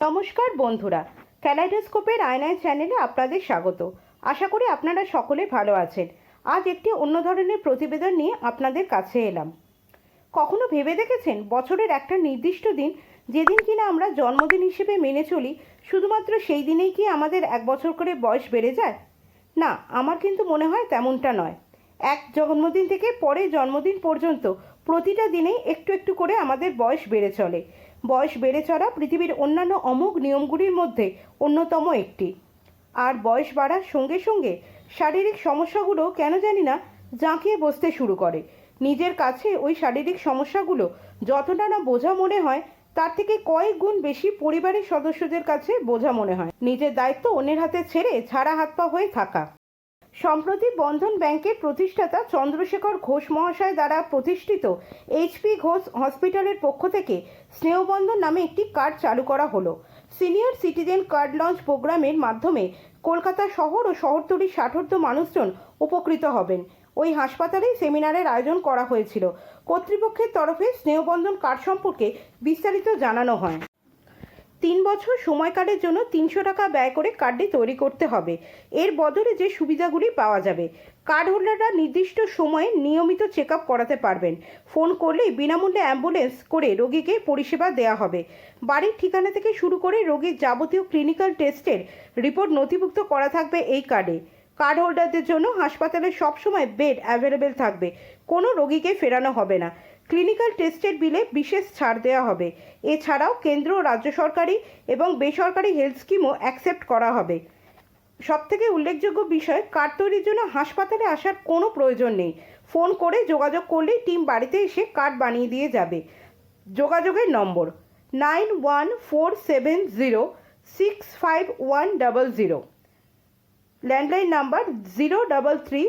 নমস্কার বন্ধুরা, ক্যালাইডোস্কোপের আয়নায় চ্যানেলে আপনাদের স্বাগত। আশা করি আপনারা সকলে ভালো আছেন। আজ একটি অন্য ধরনের প্রতিবেদন নিয়ে আপনাদের কাছে এলাম। কখনো ভেবে দেখেছেন বছরের একটা নির্দিষ্ট দিন, যেদিন কিনা আমরা জন্মদিন হিসেবে মেনে চলি, শুধুমাত্র সেই দিনেই কি আমাদের এক বছর করে বয়স বেড়ে যায়? না, আমার কিন্তু মনে হয় তেমনটা নয়। এক জন্মদিন থেকে পরে জন্মদিন পর্যন্ত প্রতিটা দিনেই একটু একটু করে আমাদের বয়স বেড়ে চলে। বয়স বেড়ে চলা পৃথিবীর অন্যান্য অমুক নিয়মগুলির মধ্যে অন্যতম একটি। আর বয়স বাড়ার সঙ্গে সঙ্গে শারীরিক সমস্যাগুলো কেন জানি না জাঁকিয়ে বসতে শুরু করে। নিজের কাছে ওই শারীরিক সমস্যাগুলো যতটা না বোঝা মনে হয়, তার থেকে কয়েক গুণ বেশি পরিবারের সদস্যদের কাছে বোঝা মনে হয়। নিজের দায়িত্ব অন্যের হাতে ছেড়ে ছাড়া হাত পা হয়ে থাকা। সম্প্রতি বন্ধন ব্যাংকের প্রতিষ্ঠাতা চন্দ্রশেখর ঘোষ মহাশয় দ্বারা প্রতিষ্ঠিত এইচপি ঘোষ হসপিটালের পক্ষ থেকে স্নেহবন্ধন নামে একটি কার্ড চালু করা হলো। সিনিয়র সিটিজেন কার্ড লঞ্চ প্রোগ্রামের মাধ্যমে কলকাতা শহর ও শহরতলির ষাটোর্ধ মানুষজন উপকৃত হবেন। ওই হাসপাতালেই সেমিনারের আয়োজন করা হয়েছিল। কর্তৃপক্ষের তরফে স্নেহবন্ধন কার্ড সম্পর্কে বিস্তারিত জানানো হয়। তিন বছর সময় সময়কালের জন্য তিনশো টাকা ব্যয় করে কার্ডটি তৈরি করতে হবে। এর বদলে যে সুবিধাগুলি পাওয়া যাবে, কার্ড হোল্ডাররা নির্দিষ্ট সময়ে নিয়মিত চেক করাতে পারবেন। ফোন করলেই বিনামূল্যে অ্যাম্বুলেন্স করে রোগীকে পরিষেবা দেওয়া হবে। বাড়ির ঠিকানা থেকে শুরু করে রোগীর যাবতীয় ক্লিনিক্যাল টেস্টের রিপোর্ট নথিভুক্ত করা থাকবে এই কার্ডে। কার্ড হোল্ডারদের জন্য হাসপাতালে সবসময় বেড অ্যাভেলেবেল থাকবে। কোনো রোগীকে ফেরানো হবে না। ক্লিনিক্যাল টেস্টের বিলে বিশেষ ছাড় দেওয়া হবে। এছাড়াও কেন্দ্র রাজ্য সরকারি এবং বেসরকারি হেলথ স্কিমও অ্যাকসেপ্ট করা হবে। সবথেকে উল্লেখযোগ্য বিষয় কার্ড তৈরির জন্য হাসপাতালে আসার কোনো প্রয়োজন নেই। ফোন করে যোগাযোগ করলেই টিম বাড়িতে এসে কার্ড বানিয়ে দিয়ে যাবে। যোগাযোগের number nine one four seven zero six five one double zero landline number zero double three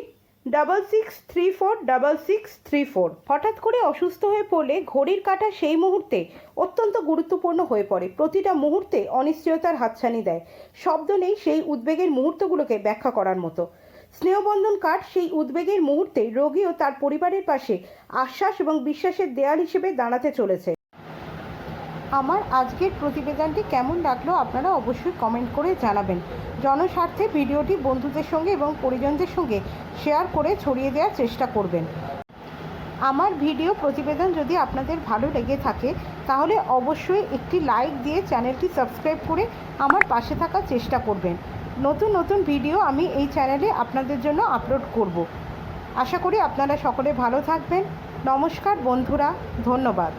double six three four double six three four. হঠাৎ করে অসুস্থ হয়ে পড়লে ঘড়ির কাঁটা সেই মুহূর্তে অত্যন্ত গুরুত্বপূর্ণ হয়ে পড়ে। প্রতিটা মুহূর্তে অনিশ্চয়তার হাতছানি দেয়। শব্দ নেই সেই উদ্বেগের মুহূর্তগুলোকে ব্যাখ্যা করার মতো। স্নেহবন্ধন কার্ড সেই উদ্বেগের মুহূর্তে রোগী ও তার পরিবারের পাশে আশ্বাস এবং বিশ্বাসের দেয়াল হিসেবে দাঁড়াতে চলেছে। আমার আজকের প্রতিবেদনটি কেমন লাগল আপনারা অবশ্যই কমেন্ট করে জানাবেন। জনস্বার্থে ভিডিওটি বন্ধুদের সঙ্গে এবং পরিজনদের সঙ্গে শেয়ার করে ছড়িয়ে দেওয়ার চেষ্টা করবেন। আমার ভিডিও প্রতিবেদন যদি আপনাদের ভালো লেগে থাকে, তাহলে অবশ্যই একটি লাইক দিয়ে চ্যানেলটি সাবস্ক্রাইব করে আমার পাশে থাকার চেষ্টা করবেন। নতুন নতুন ভিডিও আমি এই চ্যানেলে আপনাদের জন্য আপলোড করব। আশা করি আপনারা সকলে ভালো থাকবেন। নমস্কার বন্ধুরা, ধন্যবাদ।